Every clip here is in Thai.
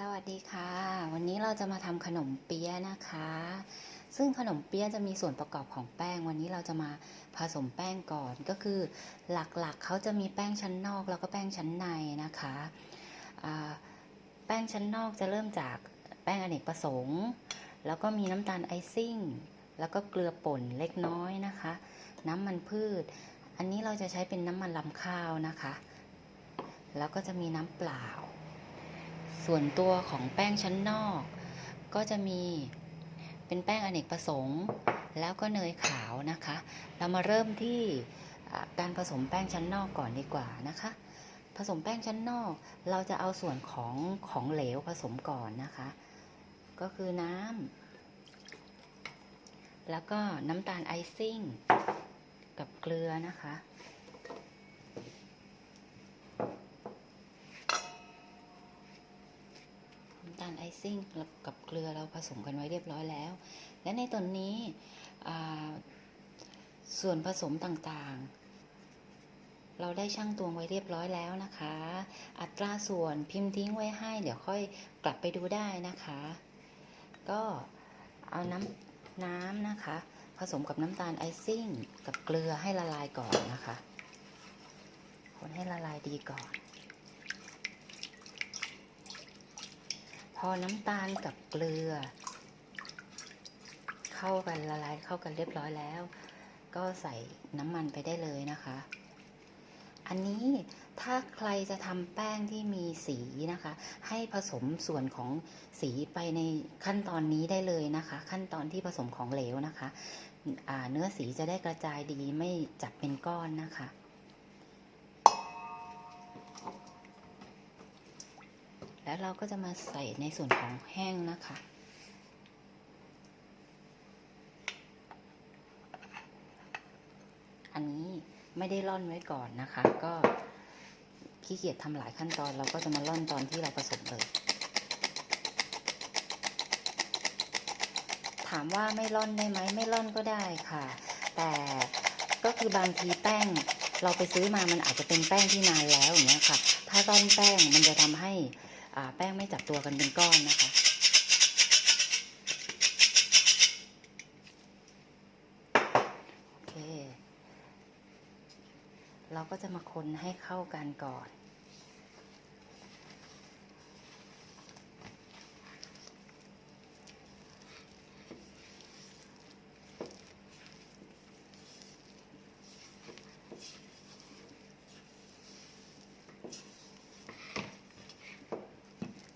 สวัสดีค่ะ วันนี้เราจะมาทำขนมเปี๊ยะนะคะ ซึ่งขนมเปี๊ยะจะมีส่วนประกอบของแป้ง วันนี้เราจะมาผสมแป้งก่อนก็คือหลักๆเขาจะมีแป้งชั้นนอกแล้วก็แป้งชั้นในนะคะแป้งชั้นนอกจะเริ่มจากแป้งอเนกประสงค์ แล้วก็มีน้ำตาลไอซิ่ง แล้วก็เกลือป่นเล็กน้อยนะคะ น้ำมันพืช อันนี้เราจะใช้เป็นน้ำมันลำข้าวนะคะ แล้วก็จะมีน้ำเปล่า ส่วนตัวของแป้งชั้นนอก ก็จะมีเป็นแป้งอเนกประสงค์ แล้วก็เนยขาวนะคะ เรามาเริ่มที่การผสมแป้งชั้นนอกก่อนดีกว่านะคะ ผสมแป้งชั้นนอกเราจะเอาส่วนของของเหลวผสมก่อนนะคะ ก็คือน้ำแล้วก็น้ำตาลไอซิ่ง กับเกลือนะคะ น้ำตาลไอ ซิ่งกับเกลือเราผสมกันไว้เรียบร้อยแล้ว และในตอนนี้ส่วนผสมต่างๆ เราได้ช่างตวงไว้เรียบร้อยแล้วนะคะ อัตราส่วนพิมพ์ทิ้งไว้ให้ เดี๋ยวค่อยกลับไปดูได้นะคะ ก็เอาน้ำน้ำนะคะ ผสมกับน้ำตาลไอซิ่ง กับเกลือให้ละลายก่อนนะคะ คนให้ละลายดีก่อน อน้ำตาลกับเกลือ เข้ากันละลายเข้ากันเรียบร้อยแล้ว ก็ใส่น้ำมันไปได้เลยนะคะ อันนี้ถ้าใครจะทำแป้งที่มีสีนะคะ ให้ผสมส่วนของสีไปในขั้นตอนนี้ได้เลยนะคะ ขั้นตอนที่ผสมของเหลวนะคะเนื้อสีจะได้กระจายดีไม่จับเป็นก้อนนะคะ แล้วเราก็จะมาใส่ในส่วนของแห้งนะคะ อันนี้ไม่ได้ร่อนไว้ก่อนนะคะ ก็ขี้เกียจทำหลายขั้นตอน เราก็จะมาร่อนตอนที่เราผสมเลยถามว่าไม่ร่อนได้ไหมไม่ร่อนก็ได้ค่ะ แต่ก็คือบางทีแป้งเราไปซื้อมามันอาจจะเป็นแป้งที่นานแล้วอย่างเงี้ยค่ะ ถ้าร่อนแป้งมันจะทำให้ แป้งไม่จับตัวกันเป็นก้อนนะคะโอเคเราก็จะมาคนให้เข้ากันก่อน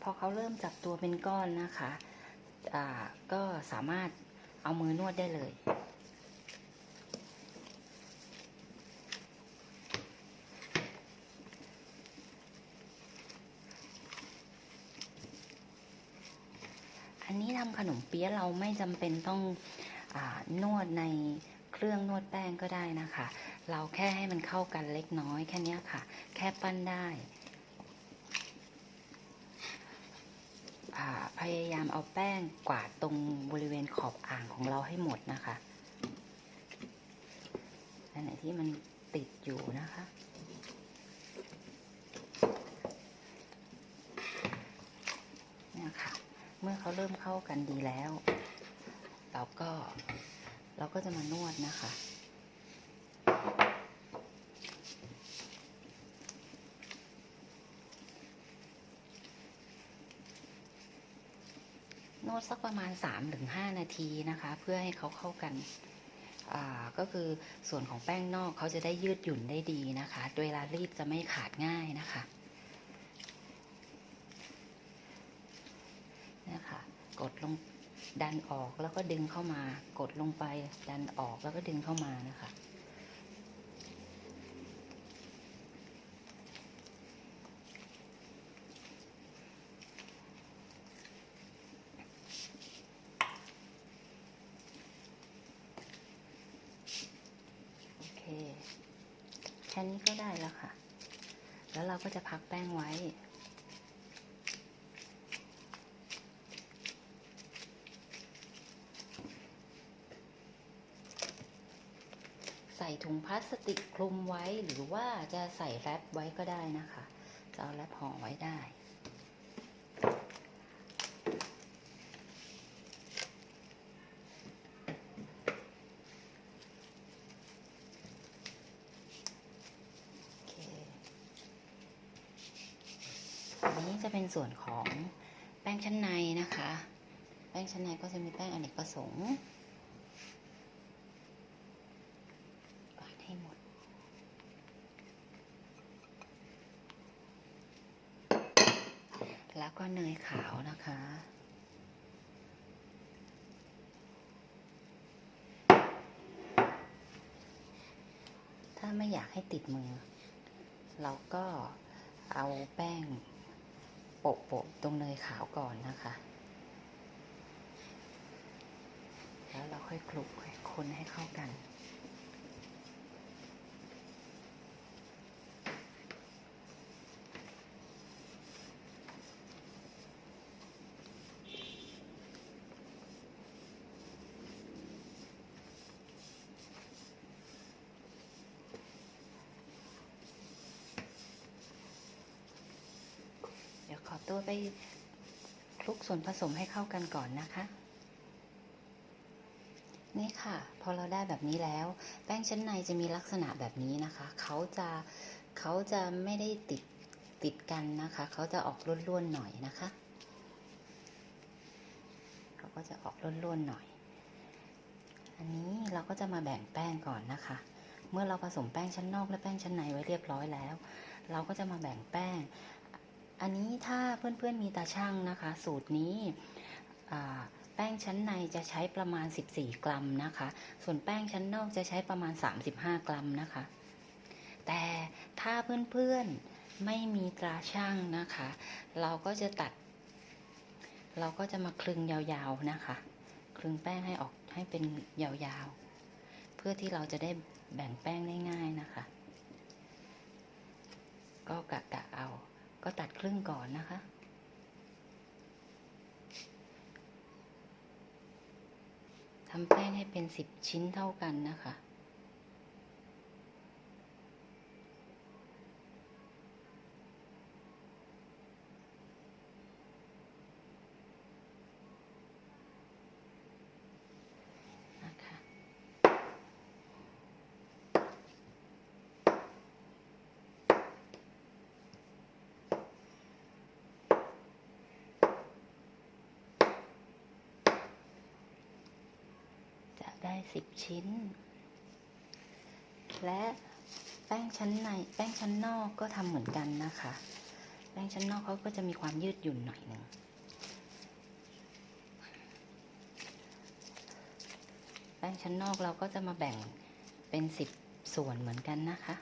อเขาเริ่มจับตัวเป็นก้อนนะคะอ่าก็สามารถเอามือนวดได้เลย อันนี้ทำขนมเปี๊ยะเราไม่จำเป็นต้องอนวดในเครื่องนวดแป้งก็ได้นะคะ เราแค่ให้มันเข้ากันเล็กน้อยแค่นี้ค่ะ แค่ปั้นได้ อ่า พยายามเอาแป้งกวาดตรงบริเวณขอบอ่างของเราให้หมดนะคะ อันไหนที่มันติดอยู่นะคะ เนี่ยค่ะ เมื่อเขาเริ่มเข้ากันดีแล้ว เราก็เราก็จะมานวดนะคะ นวดสักประมาณ 3-5 นาทีนะคะ เพื่อให้เขาเข้ากันก็คือส่วนของแป้งนอกเขาจะได้ยืดหยุ่นได้ดีนะคะเวลารีดจะไม่ขาดง่ายนะคะนี่ค่ะกดลงดันออกแล้วก็ดึงเข้ามากดลงไปดันออกแล้วก็ดึงเข้ามานะคะ โอเค แค่นี้ก็ได้แล้วค่ะ แล้วเราก็จะพักแป้งไว้ ใส่ถุงพลาสติกคลุมไว้หรือว่าจะใส่แรปไว้ก็ได้นะคะ จะเอาแรปห่อไว้ได้ จะเป็นส่วนของแป้งชั้นในนะคะ แป้งชั้นในก็จะมีแป้งอเนกประสงค์ปาดให้หมด แล้วก็เนยขาวนะคะถ้าไม่อยากให้ติดมือ เราก็เอาแป้ง โปะตรงเนยขาวก่อนนะคะ แล้วเราค่อยคลุกค่อยคนให้เข้ากัน เดี๋ยวขอตัวไปคลุกส่วนผสมให้เข้ากันก่อนนะคะ นี่ค่ะ พอเราได้แบบนี้แล้ว แป้งชั้นในจะมีลักษณะแบบนี้นะคะ เขาจะเขาจะไม่ได้ติดติดกันนะคะ เขาจะออกร่วนๆหน่อยนะคะ เขาก็จะออกร่วนๆหน่อย อันนี้เราก็จะมาแบ่งแป้งก่อนนะคะ เมื่อเราผสมแป้งชั้นนอกและแป้งชั้นในไว้เรียบร้อยแล้ว เราก็จะมาแบ่งแป้ง อันนี้ถ้าเพื่อนๆมีตาช่างนะคะ สูตรนี้แป้งชั้นในจะใช้ประมาณ 14 กรัมนะคะ ส่วนแป้งชั้นนอกจะใช้ประมาณ 35 กรัมนะคะ แต่ถ้าเพื่อนๆไม่มีตราช่างนะคะ เราก็จะตัด เราก็จะมาคลึงยาวๆนะคะ คลึงแป้งให้ออกให้เป็นยาวๆ เพื่อที่เราจะได้แบ่งแป้งได้ง่ายนะคะ ก็กะกะ ครึ่งก่อนนะคะ ทำแป้งให้เป็นสิบชิ้นเท่ากันนะคะ จะ ได้สิบชิ้น และแป้งชั้นในแป้งชั้นนอกก็ทำเหมือนกันนะคะ แป้งชั้นนอกเขาก็จะมีความยืดหยุ่นหน่อยหนึ่งแป้งชั้นนอกเราก็จะมาแบ่งเป็นสิบส่วนเหมือนกันนะคะ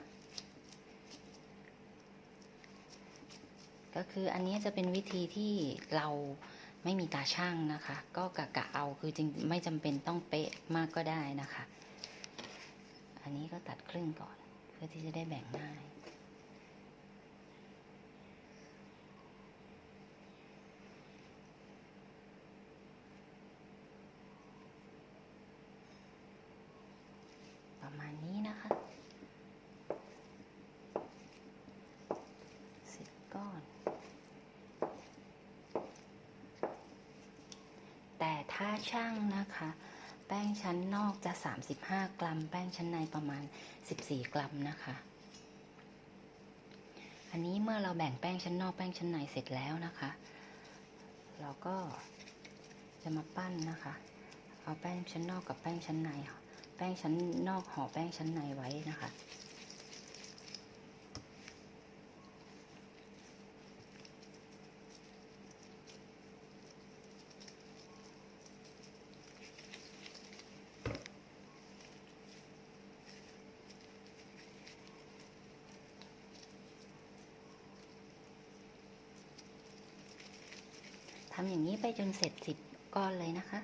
ก็คืออันนี้จะเป็นวิธีที่เรา ไม่มีตาช่างนะคะ ก็กะกะเอาคือจริงไม่จำเป็นต้องเป๊ะมากก็ได้นะคะ อันนี้ก็ตัดครึ่งก่อน เพื่อที่จะได้แบ่งง่าย ประมาณนี้นะคะสิบก้อน แต่ถ้า ช่างนะคะ แป้งชั้นนอกจะ 35 กรัม แป้งชั้นในประมาณ 14 กรัมนะคะ อันนี้เมื่อเราแบ่งแป้งชั้นนอกแป้งชั้นในเสร็จแล้วนะคะ เราก็จะมาปั้นนะคะ เอาแป้งชั้นนอกกับแป้งชั้นใน แป้งชั้นนอกห่อแป้งชั้นในไว้นะคะ ทำอย่างนี้ไปจนเสร็จสิบก้อนเลยนะคะ